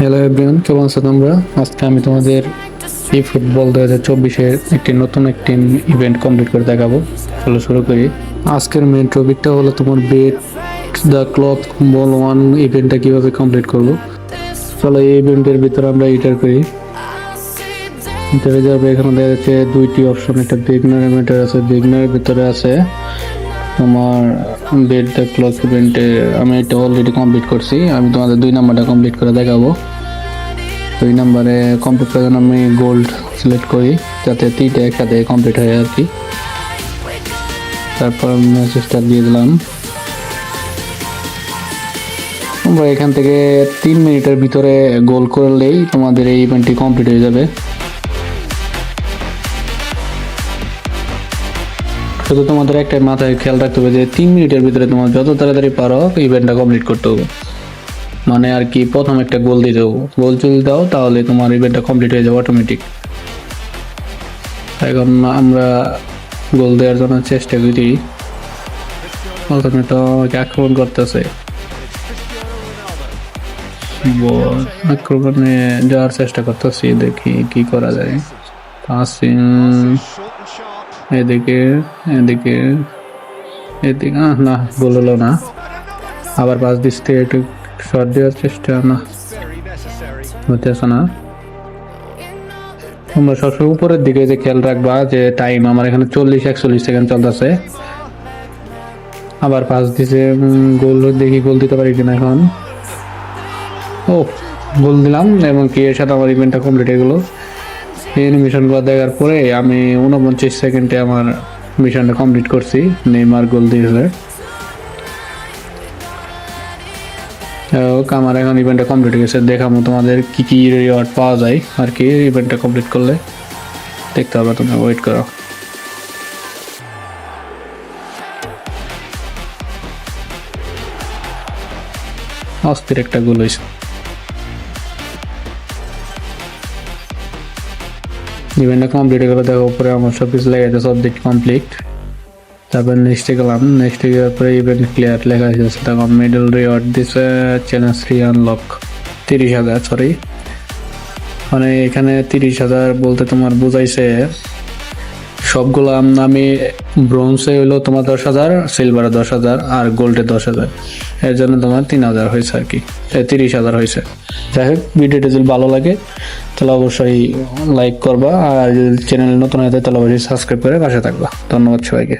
Hello everyone কেমন আছো তোমরা? আজকে আমি তোমাদের এই ফুটবল দু হাজার চব্বিশের একটি নতুন একটি ইভেন্ট কমপ্লিট করে দেখাবো। চলো শুরু করি। আজকের মেন টপিকটা হলো তোমার beat the clock ball one ইভেন্টটা কীভাবে কমপ্লিট করব। চলো এই ইভেন্টের ভিতরে আমরা এটার করি। ভিতরে যাবে এখানে দেখা যাচ্ছে দুইটি অপশন একটা বিগনার ইভেন্টার আছে। বিগনারের ভিতরে আছে তোমার বেড দ্য ক্লক ইভেন্টে আমি এটা অলরেডি কমপ্লিট করছি। আমি তোমাদের দুই নাম্বারটা কমপ্লিট করে দেখাবো। দুই নাম্বারে কমপ্লিট করার জন্য আমি গোল্ড সিলেক্ট করি, যাতে তিনটা একসাথে কমপ্লিট হয় আর কি। তারপর মেসেজটা দিয়ে দিলাম। তোমরা এখান থেকে তিন মিনিটের ভিতরে গোল করলেই তোমাদের এই ইভেন্টটি কমপ্লিট হয়ে যাবে। শুধু তোমাদের একটা মাথায় খেয়াল রাখতে হবে যে তিন মিনিটের ভিতরে তোমার যত তাড়াতাড়ি পারো ইভেন্টটা কমপ্লিট করতে হবে। মানে আর কি প্রথম একটা গোল দিয়ে দেবো গোল যদি দাও, তাহলে তোমার ইভেন্টটা কমপ্লিট হয়ে যাবে অটোমেটিক এখন আমরা গোল দেওয়ার জন্য চেষ্টা করি। প্রথমে তো আমাকে আক্রমণ করতেছে আক্রমণে যাওয়ার চেষ্টা করতেছি, দেখি কি করা যায়। পাসিং এদিকে এদিকে এদিকে না গোল হলো না। আবার পাশ দিস একটু শর্ট দেওয়ার চেষ্টা না। হতেছে না। তোমরা সবসময় উপরের দিকে যে খেয়াল রাখবা যে টাইম আমার এখানে চল্লিশ, একচল্লিশ সেকেন্ড চলতেছে। আবার পাস দিছে গোল দেখি গোল দিতে পারি কিনা এখন। ও, গোল দিলাম এবং কি এর সাথে আমার ইভেন্টটা কমপ্লিট হয়ে গেলো। অ্যানিমেশনগুলো দেখার পরে আমি উনপঞ্চাশ সেকেন্ডে আমার মিশনটা কমপ্লিট করছি। নেইমার গোল দিয়েছে। হোক, আমার এখন ইভেন্টটা কমপ্লিট হয়ে গেছে। দেখাবো তোমাদের কি কি রিওয়ার্ড পাওয়া যায় আর কি ইভেন্টটা কমপ্লিট করলে। দেখতে হবে তোমরা ওয়েট করো। অস্থির একটা গোল হয়েছে। ইভেন্টটা কমপ্লিট হয়ে গেলো দেখো, উপরে আমার সব কিছু লেগে সব সাবজেক্ট কমপ্লিট তারপর নেক্সটে গেলাম নেক্সটে গিয়ে পরে ইভেন্ট ক্লিয়ার লেখা আছে তখন মিডল রিওয়ার্ড দিছে চ্যালেঞ্জ থ্রি আনলক তিরিশ হাজার সরি মানে এখানে তিরিশ হাজার বলতে তোমার বোঝাইছে সবগুলো আম- ব্রোঞ্জে হলো তোমার দশ হাজার, সিলভারে দশ হাজার আর গোল্ডে দশ হাজার। এর জন্য তোমার তিন হাজার হয়েছে আর কি। তিরিশ হাজার হয়েছে। যাই হোক ভিডিওটি যদি ভালো লাগে, তাহলে অবশ্যই লাইক করবা আর যদি চ্যানেল নতুন হয়ে তাহলে অবশ্যই সাবস্ক্রাইব করে পাশে থাকবা। ধন্যবাদ সবাইকে।